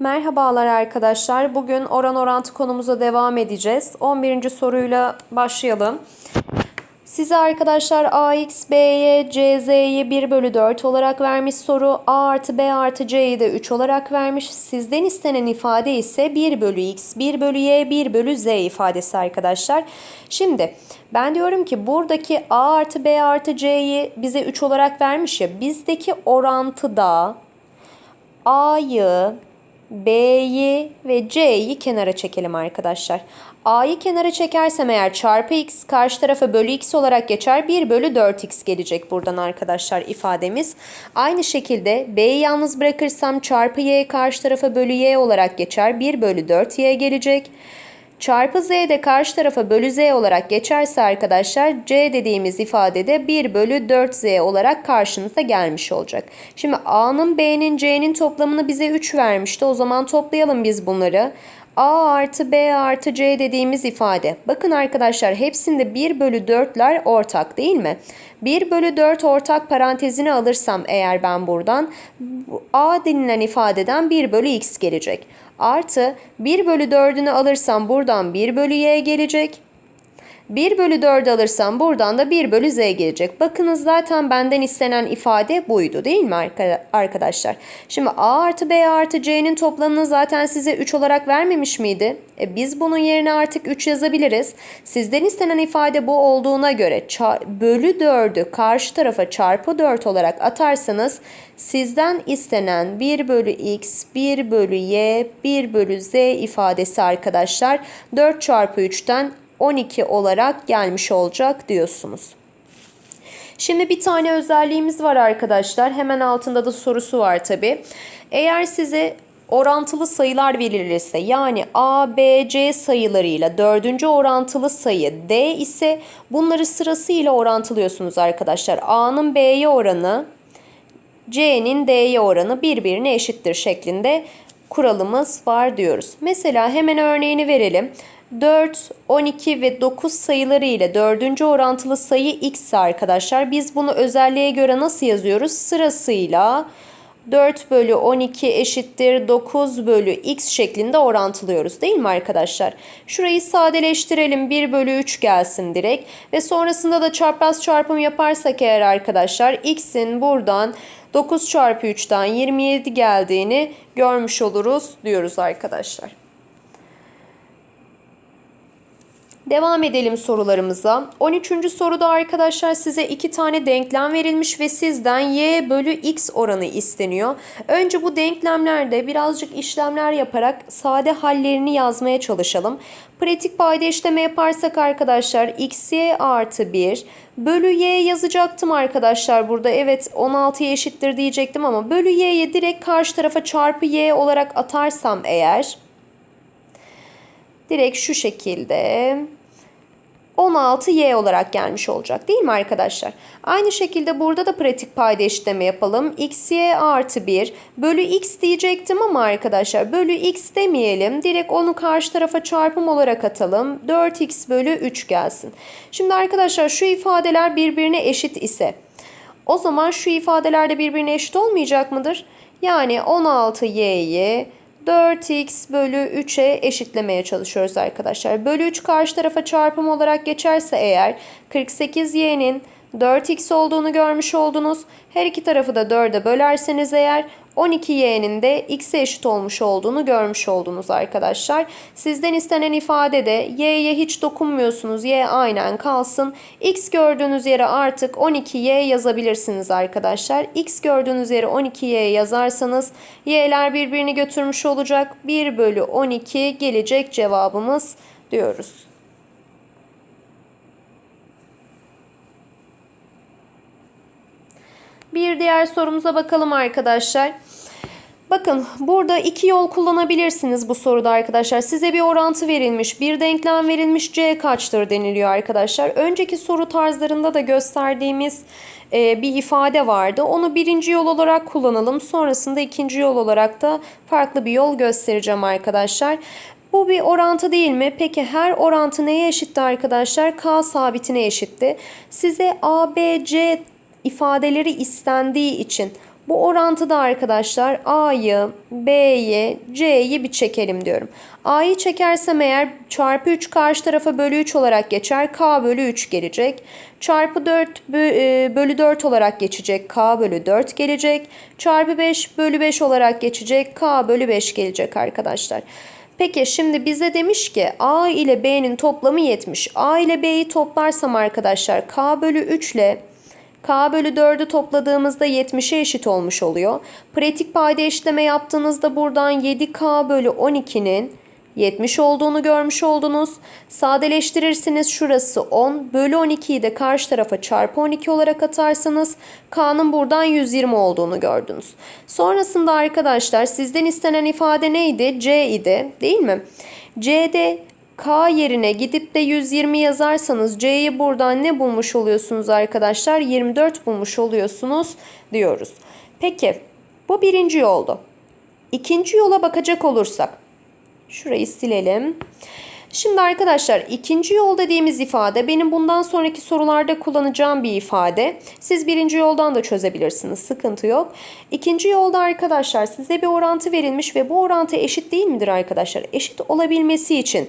Merhabalar arkadaşlar. Bugün oran orantı konumuza devam edeceğiz. 11. soruyla başlayalım. Size arkadaşlar ax, b'ye, cz'yi 1 bölü 4 olarak vermiş soru. a artı b artı c'yi de 3 olarak vermiş. Sizden istenen ifade ise 1 bölü x, 1 bölü y, 1 bölü z ifadesi arkadaşlar. Şimdi ben diyorum ki buradaki a artı b artı c'yi bize 3 olarak vermiş ya. Bizdeki orantıda a'yı, B'yi ve C'yi kenara çekelim arkadaşlar. A'yı kenara çekersem eğer çarpı x karşı tarafa bölü x olarak geçer. 1 bölü 4x gelecek buradan arkadaşlar ifademiz. Aynı şekilde B'yi yalnız bırakırsam çarpı y karşı tarafa bölü y olarak geçer. 1 bölü 4y gelecek. Çarpı z de karşı tarafa bölü z olarak geçerse arkadaşlar c dediğimiz ifadede 1 bölü 4z olarak karşınıza gelmiş olacak. Şimdi a'nın b'nin c'nin toplamını bize 3 vermişti. O zaman toplayalım biz bunları. A artı B artı C dediğimiz ifade. Bakın arkadaşlar hepsinde 1 bölü 4'ler ortak değil mi? 1 bölü 4 ortak parantezini alırsam eğer ben buradan A denilen ifadeden 1 bölü x gelecek. Artı 1 bölü 4'ünü alırsam buradan 1 bölü y gelecek. 1 bölü 4 alırsam buradan da 1 bölü z gelecek. Bakınız zaten benden istenen ifade buydu değil mi arkadaşlar? Şimdi a artı b artı c'nin toplamını zaten size 3 olarak vermemiş miydi? E biz bunun yerine artık 3 yazabiliriz. Sizden istenen ifade bu olduğuna göre bölü 4'ü karşı tarafa çarpı 4 olarak atarsanız sizden istenen 1 bölü x, 1 bölü y, 1 bölü z ifadesi arkadaşlar 4 çarpı 3'ten 12 olarak gelmiş olacak diyorsunuz. Şimdi bir tane özelliğimiz var arkadaşlar. Hemen altında da sorusu var tabi. Eğer size orantılı sayılar verilirse yani A, B, C sayılarıyla dördüncü orantılı sayı D ise bunları sırasıyla orantılıyorsunuz arkadaşlar. A'nın B'ye oranı, C'nin D'ye oranı birbirine eşittir şeklinde kuralımız var diyoruz. Mesela hemen örneğini verelim. 4, 12 ve 9 sayıları ile dördüncü orantılı sayı x arkadaşlar. Biz bunu özelliğe göre nasıl yazıyoruz? Sırasıyla 4 bölü 12 eşittir 9 bölü x şeklinde orantılıyoruz değil mi arkadaşlar? Şurayı sadeleştirelim 1 bölü 3 gelsin direkt ve sonrasında da çapraz çarpım yaparsak eğer arkadaşlar x'in buradan 9 çarpı 3'ten 27 geldiğini görmüş oluruz diyoruz arkadaşlar. Devam edelim sorularımıza. 13. soruda arkadaşlar size iki tane denklem verilmiş ve sizden y bölü x oranı isteniyor. Önce bu denklemlerde birazcık işlemler yaparak sade hallerini yazmaya çalışalım. Pratik payda işleme yaparsak arkadaşlar xy artı 1 bölü y yazacaktım arkadaşlar burada. Evet 16'ya eşittir diyecektim ama bölü y'ye direkt karşı tarafa çarpı y olarak atarsam eğer direkt şu şekilde 16y olarak gelmiş olacak değil mi arkadaşlar? Aynı şekilde burada da pratik payda eşitleme yapalım. xy artı 1 bölü x diyecektim ama arkadaşlar bölü x demeyelim. Direkt onu karşı tarafa çarpım olarak atalım. 4x bölü 3 gelsin. Şimdi arkadaşlar şu ifadeler birbirine eşit ise o zaman şu ifadeler de birbirine eşit olmayacak mıdır? Yani 16y'yi 4x bölü 3'e eşitlemeye çalışıyoruz arkadaşlar. Bölü 3 karşı tarafa çarpım olarak geçerse eğer 48y'nin 4x olduğunu görmüş oldunuz. Her iki tarafı da 4'e bölerseniz eğer 12y'nin de x'e eşit olmuş olduğunu görmüş oldunuz arkadaşlar. Sizden istenen ifade de y'ye hiç dokunmuyorsunuz. y aynen kalsın. x gördüğünüz yere artık 12y yazabilirsiniz arkadaşlar. x gördüğünüz yere 12y yazarsanız y'ler birbirini götürmüş olacak. 1 bölü 12 gelecek cevabımız diyoruz. Bir diğer sorumuza bakalım arkadaşlar. Bakın burada iki yol kullanabilirsiniz bu soruda arkadaşlar. Size bir orantı verilmiş, bir denklem verilmiş c kaçtır deniliyor arkadaşlar. Önceki soru tarzlarında da gösterdiğimiz e, bir ifade vardı. Onu birinci yol olarak kullanalım. Sonrasında ikinci yol olarak da farklı bir yol göstereceğim arkadaşlar. Bu bir orantı değil mi? Peki her orantı neye eşitti arkadaşlar? K sabitine eşitti. Size A, B, C ifadeleri istendiği için Bu orantıda arkadaşlar A'yı, B'yi, C'yi bir çekelim diyorum. A'yı çekersem eğer çarpı 3 karşı tarafa bölü 3 olarak geçer. K bölü 3 gelecek. Çarpı 4 bö- e, bölü 4 olarak geçecek. K bölü 4 gelecek. Çarpı 5 bölü 5 olarak geçecek. K bölü 5 gelecek arkadaşlar. Peki şimdi bize demiş ki A ile B'nin toplamı 70. A ile B'yi toplarsam arkadaşlar K bölü 3 ile K bölü 4'ü topladığımızda 70'e eşit olmuş oluyor. Pratik payda eşitleme yaptığınızda buradan 7K bölü 12'nin 70 olduğunu görmüş oldunuz. Sadeleştirirsiniz şurası 10. Bölü 12'yi de karşı tarafa çarpı 12 olarak atarsanız K'nın buradan 120 olduğunu gördünüz. Sonrasında arkadaşlar sizden istenen ifade neydi? C idi değil mi? C'de K yerine gidip de 120 yazarsanız C'yi buradan ne bulmuş oluyorsunuz arkadaşlar? 24 bulmuş oluyorsunuz diyoruz. Peki bu birinci yoldu. İkinci yola bakacak olursak şurayı silelim. Şimdi arkadaşlar ikinci yol dediğimiz ifade benim bundan sonraki sorularda kullanacağım bir ifade. Siz birinci yoldan da çözebilirsiniz. Sıkıntı yok. İkinci yolda arkadaşlar size bir orantı verilmiş ve bu orantı eşit değil midir arkadaşlar? Eşit olabilmesi için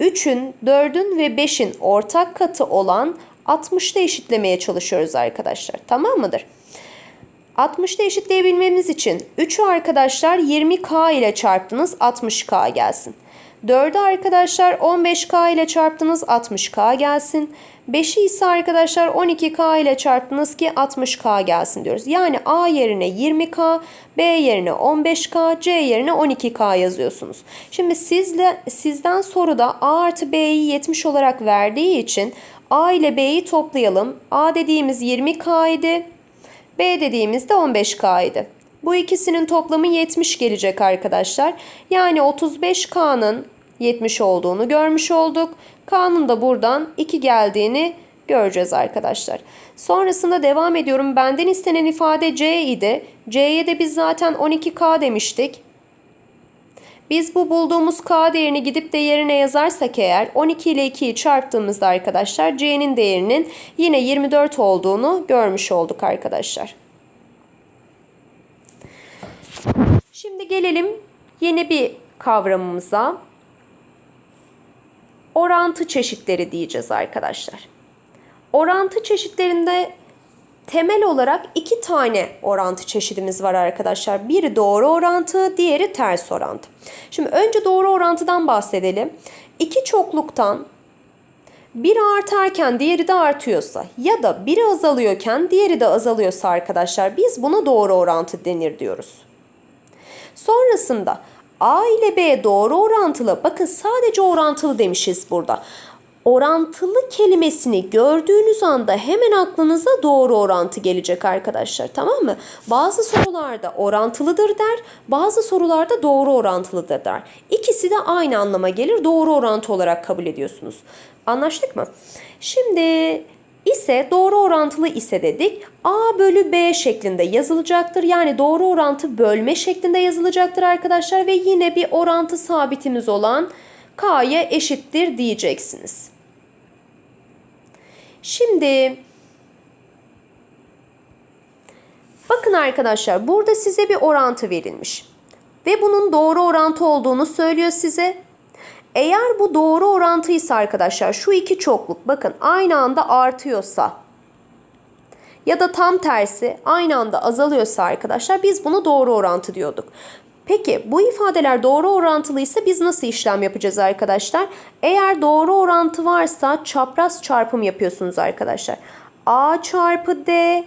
3'ün, 4'ün ve 5'in ortak katı olan 60'da eşitlemeye çalışıyoruz arkadaşlar. Tamam mıdır? 60'da eşitleyebilmemiz için 3'ü arkadaşlar 20k ile çarptınız 60k gelsin. 4'ü arkadaşlar 15k ile çarptınız 60k gelsin. 5'i ise arkadaşlar 12k ile çarptınız ki 60k gelsin diyoruz. Yani A yerine 20k, B yerine 15k, C yerine 12k yazıyorsunuz. Şimdi sizle sizden soruda A artı B'yi 70 olarak verdiği için A ile B'yi toplayalım. A dediğimiz 20k idi. B dediğimizde 15K idi. Bu ikisinin toplamı 70 gelecek arkadaşlar. Yani 35K'nın 70 olduğunu görmüş olduk. K'nın da buradan 2 geldiğini göreceğiz arkadaşlar. Sonrasında devam ediyorum. Benden istenen ifade C idi. C'ye de biz zaten 12K demiştik. Biz bu bulduğumuz K değerini gidip de yerine yazarsak eğer 12 ile 2'yi çarptığımızda arkadaşlar C'nin değerinin yine 24 olduğunu görmüş olduk arkadaşlar. Şimdi gelelim yeni bir kavramımıza. Orantı çeşitleri diyeceğiz arkadaşlar. Orantı çeşitlerinde temel olarak iki tane orantı çeşidimiz var arkadaşlar. Biri doğru orantı, diğeri ters orantı. Şimdi önce doğru orantıdan bahsedelim. İki çokluktan biri artarken diğeri de artıyorsa ya da biri azalıyorken diğeri de azalıyorsa arkadaşlar biz buna doğru orantı denir diyoruz. Sonrasında A ile B doğru orantılı. Bakın sadece orantılı demişiz burada. Orantılı kelimesini gördüğünüz anda hemen aklınıza doğru orantı gelecek arkadaşlar tamam mı? Bazı sorularda orantılıdır der, bazı sorularda doğru orantılıdır der. İkisi de aynı anlama gelir, doğru orantı olarak kabul ediyorsunuz. Anlaştık mı? Şimdi ise doğru orantılı ise dedik. A bölü B şeklinde yazılacaktır. Yani doğru orantı bölme şeklinde yazılacaktır arkadaşlar. Ve yine bir orantı sabitimiz olan K'ya eşittir diyeceksiniz. Şimdi bakın arkadaşlar burada size bir orantı verilmiş. Ve bunun doğru orantı olduğunu söylüyor size. Eğer bu doğru orantıysa arkadaşlar şu iki çokluk bakın aynı anda artıyorsa ya da tam tersi aynı anda azalıyorsa arkadaşlar biz bunu doğru orantı diyorduk. Peki bu ifadeler doğru orantılıysa biz nasıl işlem yapacağız arkadaşlar? Eğer doğru orantı varsa çapraz çarpım yapıyorsunuz arkadaşlar. A çarpı D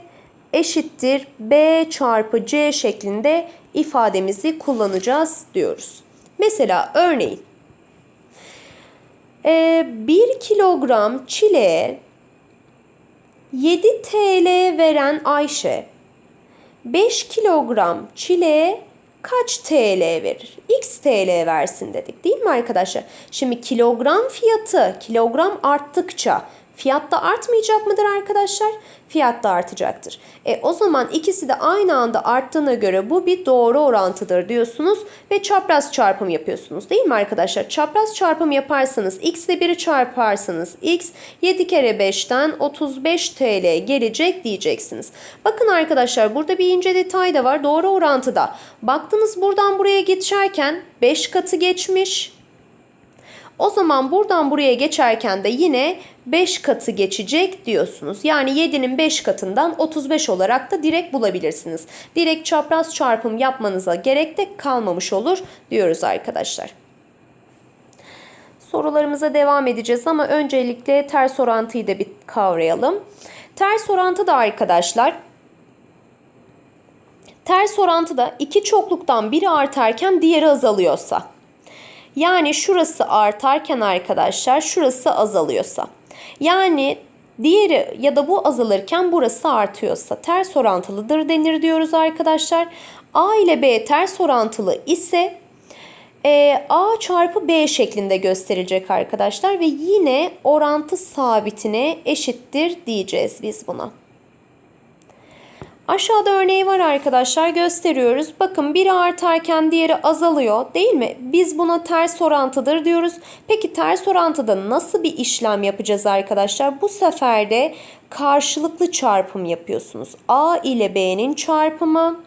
eşittir B çarpı C şeklinde ifademizi kullanacağız diyoruz. Mesela örneğin 1 ee, kilogram çileğe 7 TL veren Ayşe 5 kilogram çileğe kaç TL verir? X TL versin dedik değil mi arkadaşlar? Şimdi kilogram fiyatı kilogram arttıkça Fiyat da artmayacak mıdır arkadaşlar? Fiyat da artacaktır. E o zaman ikisi de aynı anda arttığına göre bu bir doğru orantıdır diyorsunuz ve çapraz çarpım yapıyorsunuz değil mi arkadaşlar? Çapraz çarpım yaparsanız x ile 1'i çarparsanız x 7 kere 5'ten 35 TL gelecek diyeceksiniz. Bakın arkadaşlar burada bir ince detay da var doğru orantıda. Baktınız buradan buraya geçerken 5 katı geçmiş. O zaman buradan buraya geçerken de yine 5 katı geçecek diyorsunuz. Yani 7'nin 5 katından 35 olarak da direkt bulabilirsiniz. Direkt çapraz çarpım yapmanıza gerek de kalmamış olur diyoruz arkadaşlar. Sorularımıza devam edeceğiz ama öncelikle ters orantıyı da bir kavrayalım. Ters orantı da arkadaşlar ters orantıda iki çokluktan biri artarken diğeri azalıyorsa yani şurası artarken arkadaşlar şurası azalıyorsa. Yani diğeri ya da bu azalırken burası artıyorsa ters orantılıdır denir diyoruz arkadaşlar. A ile B ters orantılı ise e, A çarpı B şeklinde gösterilecek arkadaşlar ve yine orantı sabitine eşittir diyeceğiz biz buna. Aşağıda örneği var arkadaşlar gösteriyoruz. Bakın biri artarken diğeri azalıyor değil mi? Biz buna ters orantıdır diyoruz. Peki ters orantıda nasıl bir işlem yapacağız arkadaşlar? Bu sefer de karşılıklı çarpım yapıyorsunuz. A ile B'nin çarpımı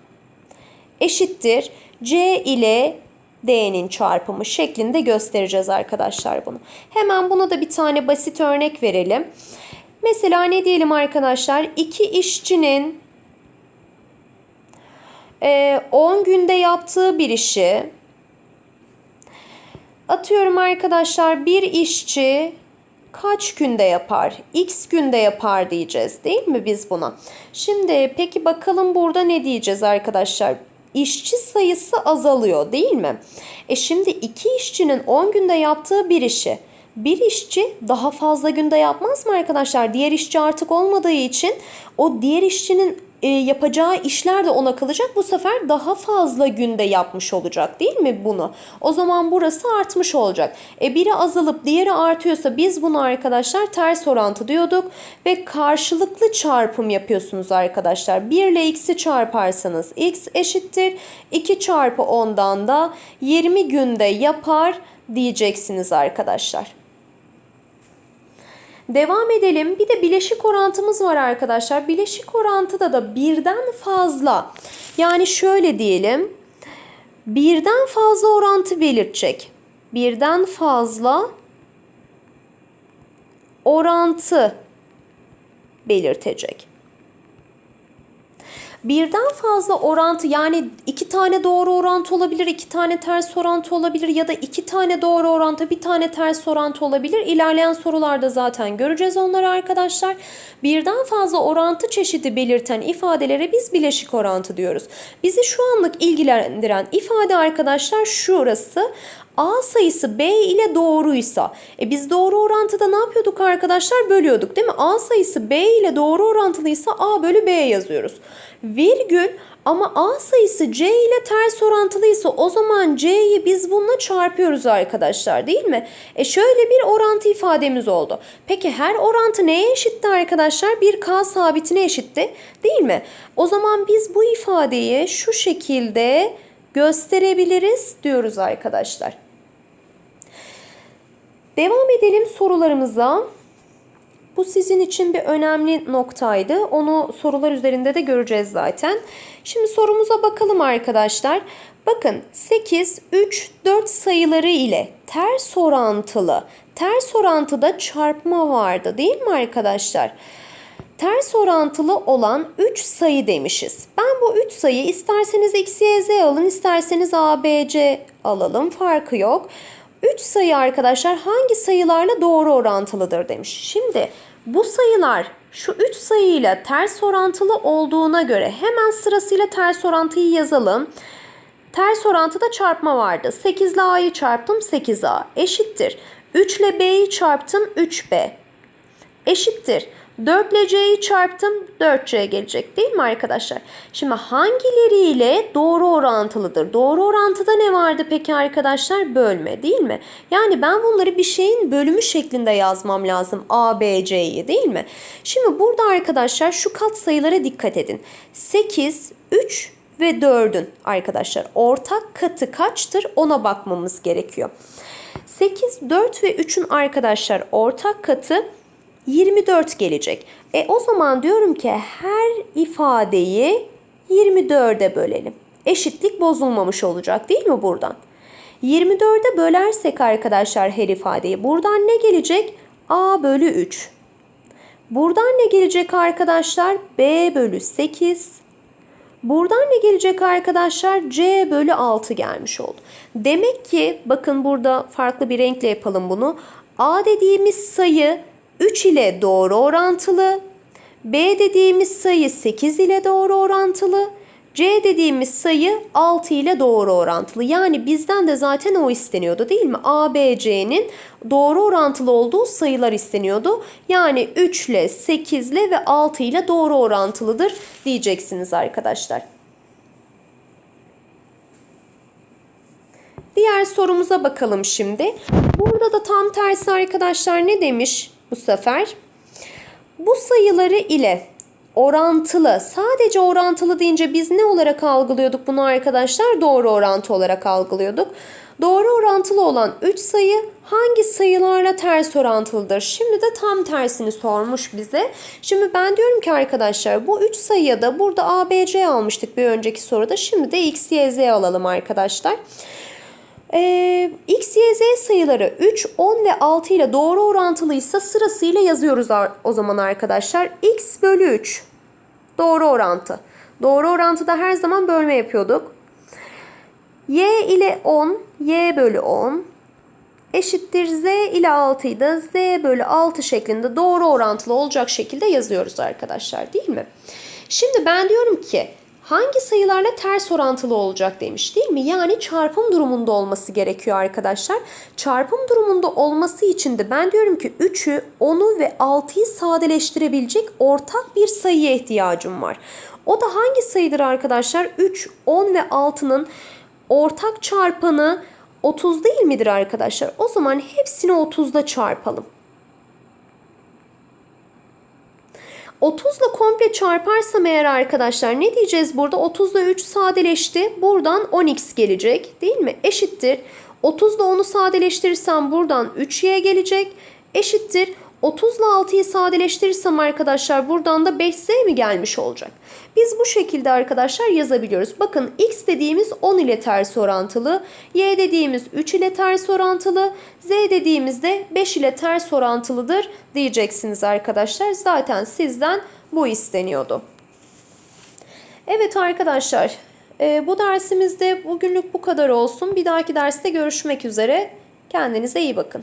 eşittir C ile D'nin çarpımı şeklinde göstereceğiz arkadaşlar bunu. Hemen buna da bir tane basit örnek verelim. Mesela ne diyelim arkadaşlar? İki işçinin 10 günde yaptığı bir işi atıyorum arkadaşlar bir işçi kaç günde yapar? X günde yapar diyeceğiz değil mi biz buna? Şimdi peki bakalım burada ne diyeceğiz arkadaşlar? İşçi sayısı azalıyor değil mi? E şimdi iki işçinin 10 günde yaptığı bir işi bir işçi daha fazla günde yapmaz mı arkadaşlar? Diğer işçi artık olmadığı için o diğer işçinin e, yapacağı işler de ona kalacak. Bu sefer daha fazla günde yapmış olacak değil mi bunu? O zaman burası artmış olacak. E biri azalıp diğeri artıyorsa biz bunu arkadaşlar ters orantı diyorduk ve karşılıklı çarpım yapıyorsunuz arkadaşlar. 1 ile x'i çarparsanız x eşittir 2 çarpı 10'dan da 20 günde yapar diyeceksiniz arkadaşlar. Devam edelim. Bir de bileşik orantımız var arkadaşlar. Bileşik orantıda da birden fazla yani şöyle diyelim. Birden fazla orantı belirtecek. Birden fazla orantı belirtecek birden fazla orantı yani iki tane doğru orantı olabilir, iki tane ters orantı olabilir ya da iki tane doğru orantı, bir tane ters orantı olabilir. İlerleyen sorularda zaten göreceğiz onları arkadaşlar. Birden fazla orantı çeşidi belirten ifadelere biz bileşik orantı diyoruz. Bizi şu anlık ilgilendiren ifade arkadaşlar şurası. A sayısı B ile doğruysa e biz doğru orantıda ne yapıyorduk arkadaşlar? Bölüyorduk değil mi? A sayısı B ile doğru orantılıysa A bölü B yazıyoruz. Virgül ama A sayısı C ile ters orantılıysa o zaman C'yi biz bununla çarpıyoruz arkadaşlar değil mi? E şöyle bir orantı ifademiz oldu. Peki her orantı neye eşitti arkadaşlar? Bir K sabitine eşitti değil mi? O zaman biz bu ifadeyi şu şekilde gösterebiliriz diyoruz arkadaşlar. Devam edelim sorularımıza. Bu sizin için bir önemli noktaydı. Onu sorular üzerinde de göreceğiz zaten. Şimdi sorumuza bakalım arkadaşlar. Bakın 8, 3, 4 sayıları ile ters orantılı. Ters orantıda çarpma vardı değil mi arkadaşlar? Ters orantılı olan 3 sayı demişiz. Ben bu 3 sayı isterseniz x, y, z alın, isterseniz a, b, c alalım. Farkı yok. 3 sayı arkadaşlar hangi sayılarla doğru orantılıdır demiş. Şimdi bu sayılar şu 3 sayıyla ters orantılı olduğuna göre hemen sırasıyla ters orantıyı yazalım. Ters orantıda çarpma vardı. 8 ile a'yı çarptım 8a eşittir. 3 ile b'yi çarptım 3b eşittir. 4 ile c'yi çarptım 4c gelecek değil mi arkadaşlar? Şimdi hangileriyle doğru orantılıdır? Doğru orantıda ne vardı peki arkadaşlar? Bölme değil mi? Yani ben bunları bir şeyin bölümü şeklinde yazmam lazım. A, B, C'yi değil mi? Şimdi burada arkadaşlar şu kat sayılara dikkat edin. 8, 3 ve 4'ün arkadaşlar ortak katı kaçtır ona bakmamız gerekiyor. 8, 4 ve 3'ün arkadaşlar ortak katı 24 gelecek. E o zaman diyorum ki her ifadeyi 24'e bölelim. Eşitlik bozulmamış olacak değil mi buradan? 24'e bölersek arkadaşlar her ifadeyi buradan ne gelecek? A bölü 3. Buradan ne gelecek arkadaşlar? B bölü 8. Buradan ne gelecek arkadaşlar? C bölü 6 gelmiş oldu. Demek ki bakın burada farklı bir renkle yapalım bunu. A dediğimiz sayı 3 ile doğru orantılı. B dediğimiz sayı 8 ile doğru orantılı. C dediğimiz sayı 6 ile doğru orantılı. Yani bizden de zaten o isteniyordu değil mi? A, B, C'nin doğru orantılı olduğu sayılar isteniyordu. Yani 3 ile 8 ile ve 6 ile doğru orantılıdır diyeceksiniz arkadaşlar. Diğer sorumuza bakalım şimdi. Burada da tam tersi arkadaşlar ne demiş bu sefer? Bu sayıları ile orantılı, sadece orantılı deyince biz ne olarak algılıyorduk bunu arkadaşlar? Doğru orantı olarak algılıyorduk. Doğru orantılı olan 3 sayı hangi sayılarla ters orantılıdır? Şimdi de tam tersini sormuş bize. Şimdi ben diyorum ki arkadaşlar bu 3 sayıya da burada A, B, C almıştık bir önceki soruda. Şimdi de X, Y, Z alalım arkadaşlar. Ee, X, Y, Z sayıları 3, 10 ve 6 ile doğru orantılıysa sırasıyla yazıyoruz o zaman arkadaşlar. X bölü 3 doğru orantı. Doğru orantıda her zaman bölme yapıyorduk. Y ile 10, Y bölü 10 eşittir Z ile 6'yı da Z bölü 6 şeklinde doğru orantılı olacak şekilde yazıyoruz arkadaşlar değil mi? Şimdi ben diyorum ki hangi sayılarla ters orantılı olacak demiş değil mi? Yani çarpım durumunda olması gerekiyor arkadaşlar. Çarpım durumunda olması için de ben diyorum ki 3'ü, 10'u ve 6'yı sadeleştirebilecek ortak bir sayıya ihtiyacım var. O da hangi sayıdır arkadaşlar? 3, 10 ve 6'nın ortak çarpanı 30 değil midir arkadaşlar? O zaman hepsini 30'da çarpalım. 30 ile komple çarparsam eğer arkadaşlar ne diyeceğiz burada? 30 ile 3 sadeleşti. Buradan 10x gelecek değil mi? Eşittir. 30 ile 10'u sadeleştirirsem buradan 3y gelecek. Eşittir. 30 ile 6'yı sadeleştirirsem arkadaşlar buradan da 5z mi gelmiş olacak? Biz bu şekilde arkadaşlar yazabiliyoruz. Bakın x dediğimiz 10 ile ters orantılı, y dediğimiz 3 ile ters orantılı, z dediğimiz de 5 ile ters orantılıdır diyeceksiniz arkadaşlar. Zaten sizden bu isteniyordu. Evet arkadaşlar e, bu dersimizde bugünlük bu kadar olsun. Bir dahaki derste görüşmek üzere. Kendinize iyi bakın.